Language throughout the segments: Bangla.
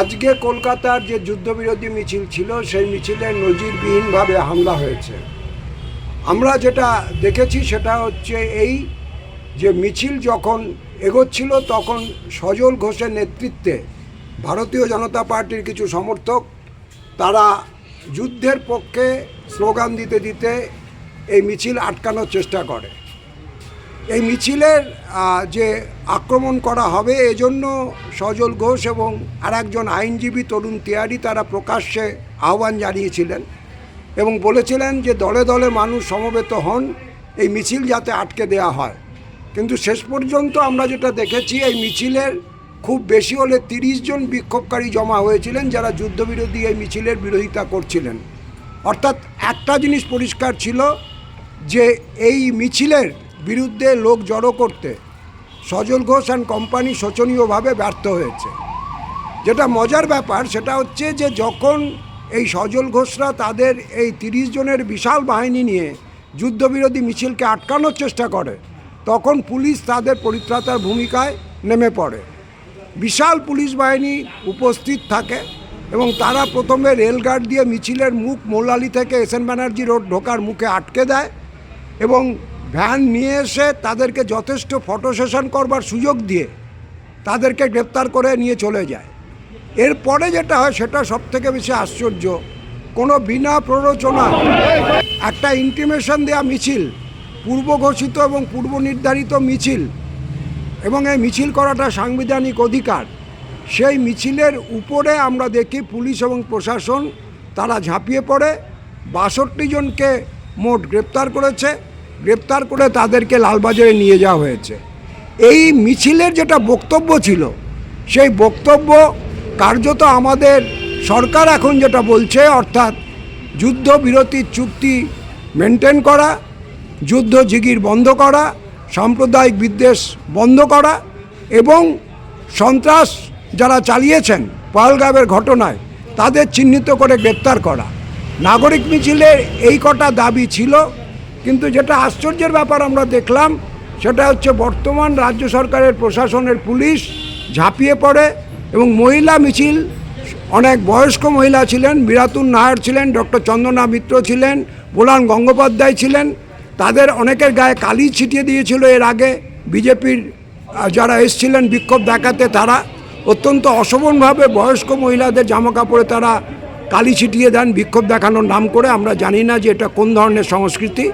আজকে কলকাতার যে যুদ্ধবিরোধী মিছিল ছিল, সেই মিছিলে নজিরবিহীনভাবে হামলা হয়েছে। আমরা যেটা দেখেছি, সেটা হচ্ছে এই যে মিছিল যখন এগোচ্ছিল, তখন সজল ঘোষের নেতৃত্বে ভারতীয় জনতা পার্টির কিছু সমর্থক, তারা যুদ্ধের পক্ষে স্লোগান দিতে দিতে এই মিছিল আটকানোর চেষ্টা করে। এই মিছিলের যে আক্রমণ করা হবে, এজন্য সজল ঘোষ এবং আর একজন আইনজীবী তরুণ তিয়ারি তারা প্রকাশ্যে আহ্বান জানিয়েছিলেন এবং বলেছিলেন যে দলে দলে মানুষ সমবেত হন, এই মিছিল যাতে আটকে দেওয়া হয়। কিন্তু শেষ পর্যন্ত আমরা যেটা দেখেছি, এই মিছিলের খুব বেশি হলে তিরিশ জন বিক্ষোভকারী জমা হয়েছিলেন যারা যুদ্ধবিরোধী এই মিছিলের বিরোধিতা করছিলেন। অর্থাৎ একটা জিনিস পরিষ্কার ছিল যে এই মিছিলের বিরুদ্ধে লোক জড়ো করতে সজল ঘোষ অ্যান্ড কোম্পানি শোচনীয়ভাবে ব্যর্থ হয়েছে। যেটা মজার ব্যাপার সেটা হচ্ছে যে যখন এই সজল ঘোষরা তাদের এই তিরিশ জনের বিশাল বাহিনী নিয়ে যুদ্ধবিরোধী মিছিলকে আটকানোর চেষ্টা করে তখন পুলিশ তাদের পরিত্রাতার ভূমিকায় নেমে পড়ে। বিশাল পুলিশ বাহিনী উপস্থিত থাকে এবং তারা প্রথমে রেলগার্ড দিয়ে মিছিলের মুখ মোল্লালি থেকে এস এন ব্যানার্জি রোড ঢোকার মুখে আটকে দেয় এবং ভ্যান নিয়ে এসে তাদেরকে যথেষ্ট ফটো সেশন করবার সুযোগ দিয়ে তাদেরকে গ্রেপ্তার করে নিয়ে চলে যায়। এরপরে যেটা হয়, সেটা সব থেকে বেশি আশ্চর্য, কোনো বিনা প্ররোচনা একটা ইন্টিমেশন দেওয়া মিছিল পূর্ব ঘোষিত এবং পূর্ব নির্ধারিত মিছিল এবং এই মিছিল করাটা সাংবিধানিক অধিকার। সেই মিছিলের উপরে আমরা দেখি পুলিশ এবং প্রশাসন তারা ঝাঁপিয়ে পড়ে। বাষট্টি জনকে মোট গ্রেপ্তার করেছে। গ্রেপ্তার করে তাদেরকে লালবাজারে নিয়ে যাওয়া হয়েছে। এই মিছিলের যেটা বক্তব্য ছিল, সেই বক্তব্য কার্যত আমাদের সরকার এখন যেটা বলছে, অর্থাৎ যুদ্ধবিরতির চুক্তি মেনটেন করা যুদ্ধ জিগির বন্ধ করা, সাম্প্রদায়িক বিদ্বেষ বন্ধ করা এবং সন্ত্রাস যারা চালিয়েছেন পহলগামের ঘটনায় তাদের চিহ্নিত করে গ্রেপ্তার করা। নাগরিক মিছিলের এই কটা দাবি ছিল, কিন্তু যেটা আশ্চর্যের ব্যাপার আমরা দেখলাম, সেটা হচ্ছে বর্তমান রাজ্য সরকারের প্রশাসনের পুলিশ ঝাঁপিয়ে পড়ে এবং মহিলা মিছিল, অনেক বয়স্ক মহিলা ছিলেন বিরাতুন নায়ার ছিলেন, ডক্টর চন্দনা মিত্র ছিলেন, বোলান গঙ্গোপাধ্যায় ছিলেন তাদের অনেকের গায়ে কালি ছিটিয়ে দিয়েছিল এর আগে। বিজেপির যারা এসছিলেন বিক্ষোভ দেখাতে, তারা অত্যন্ত অশোভনভাবে বয়স্ক মহিলাদের জামা কাপড়ে তারা কালি ছিটিয়ে দেন, বিক্ষোভ দেখানোর নাম করে। আমরা জানি না যে এটা কোন ধরনের সংস্কৃতি।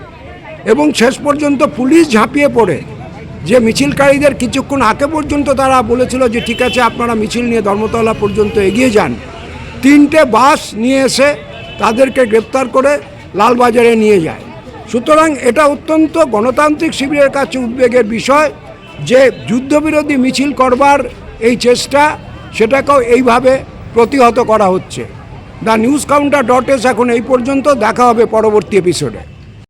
এবং শেষ পর্যন্ত পুলিশ ঝাঁপিয়ে পড়ে যে মিছিলকারীদের কিছুক্ষণ আগে পর্যন্ত তারা বলেছিল যে, ঠিক আছে, আপনারা মিছিল নিয়ে ধর্মতলা পর্যন্ত এগিয়ে যান। তিনটে বাস নিয়ে এসে তাদেরকে গ্রেপ্তার করে লালবাজারে নিয়ে যায়। সুতরাং এটা অত্যন্ত গণতান্ত্রিক শিবিরের কাছে উদ্বেগের বিষয় যে যুদ্ধবিরোধী মিছিল করবার এই চেষ্টা সেটাকেও এইভাবে প্রতিহত করা হচ্ছে। The news counter dot S এখন এই পর্যন্ত। দেখা হবে পরবর্তী এপিসোডে